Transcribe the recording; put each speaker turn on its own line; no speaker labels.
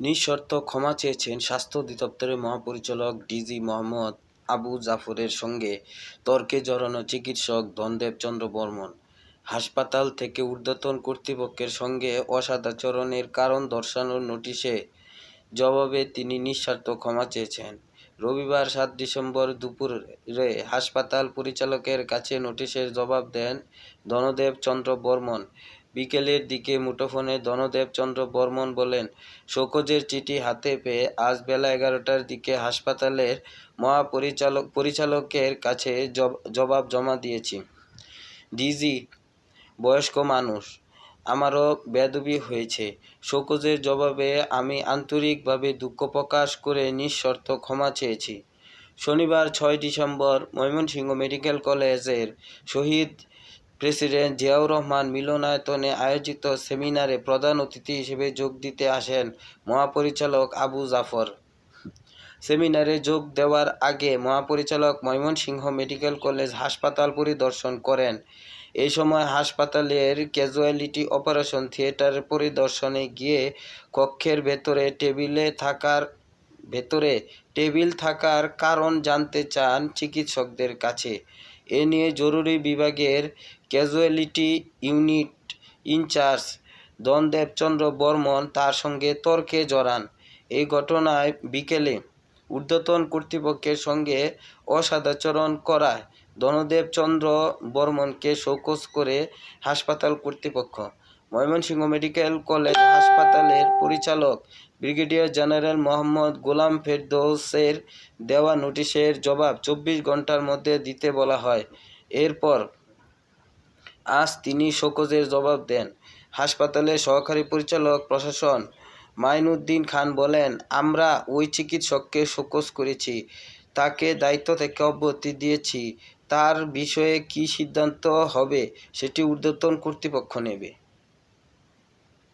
নিঃশর্ত ক্ষমা চেয়েছেন স্বাস্থ্য অধিদপ্তরের মহাপরিচালক ডিজি মোহাম্মদ আবু জাফরের সঙ্গে তর্কে জড়ানো চিকিৎসক ধনদেব চন্দ্র বর্মন। হাসপাতাল থেকে ঊর্ধ্বতন কর্তৃপক্ষের সঙ্গে অসদাচরণের কারণ দর্শানোর নোটিশে জবাবে তিনি নিঃস্বার্থ ক্ষমা চেয়েছেন। রবিবার সাত ডিসেম্বর দুপুরে হাসপাতাল পরিচালকের কাছে নোটিশের জবাব দেন ধনদেব চন্দ্র বর্মন। বিকেলের দিকে মুঠোফোনে ধনদেব চন্দ্র বর্মন বলেন, শোকজের চিঠি হাতে পেয়ে আজ বেলা এগারোটার দিকে হাসপাতালের মহাপরিচালক পরিচালকের কাছে জব- জবাব জমা দিয়েছি। ডিজি, বয়স্ক মানুষ, আমারও বেদবি হয়েছে। শোকজের জবাবে আমি আন্তরিকভাবে দুঃখ প্রকাশ করে নিঃশর্ত ক্ষমা চেয়েছি। শনিবার ছয় ডিসেম্বর ময়মনসিংহ মেডিকেল কলেজের শহীদ প্রেসিডেন্ট জিয়াউর রহমান মিলনায়তনে আয়োজিত সেমিনারে প্রধান অতিথি হিসেবে যোগ দিতে আসেন মহাপরিচালক আবু জাফর। সেমিনারে যোগ দেওয়ার আগে মহাপরিচালক ময়মনসিংহ মেডিকেল কলেজ হাসপাতাল পরিদর্শন করেন। এই সময় হাসপাতালের ক্যাজুয়ালিটি অপারেশন থিয়েটার পরিদর্শনে গিয়ে কক্ষের ভেতরে টেবিলে থাকার, ভেতরে টেবিল থাকার কারণ জানতে চান চিকিৎসকদের কাছে। এ নিয়ে জরুরি বিভাগের casualty unit in charge Dhanadebchandra Barman তার সঙ্গে তর্কে জড়ান। এই ঘটনায় বিকেলে ঊর্ধ্বতন কর্তৃপক্ষের সঙ্গে অসদাচরণ করায় ধনদেব চন্দ্র বর্মনকে শোকজ করে হাসপাতাল কর্তৃপক্ষ। ময়মনসিংহ মেডিকেল কলেজ হাসপাতালের পরিচালক ব্রিগেডিয়ার জেনারেল মোহাম্মদ গোলাম ফেরদৌসের দেওয়া নোটিশের জবাব চব্বিশ ঘণ্টার মধ্যে দিতে বলা হয়। এরপর আজ তিনি শোকজের জবাব দেন। হাসপাতালের সহকারী পরিচালক প্রশাসন মাইনুদ্দিন খান বলেন, আমরা ওই চিকিৎসককে শোকজ করেছি, তাকে দায়িত্ব থেকে অব্যাহতি দিয়েছি। তার বিষয়ে কী সিদ্ধান্ত হবে সেটি ঊর্ধ্বতন কর্তৃপক্ষ নেবে।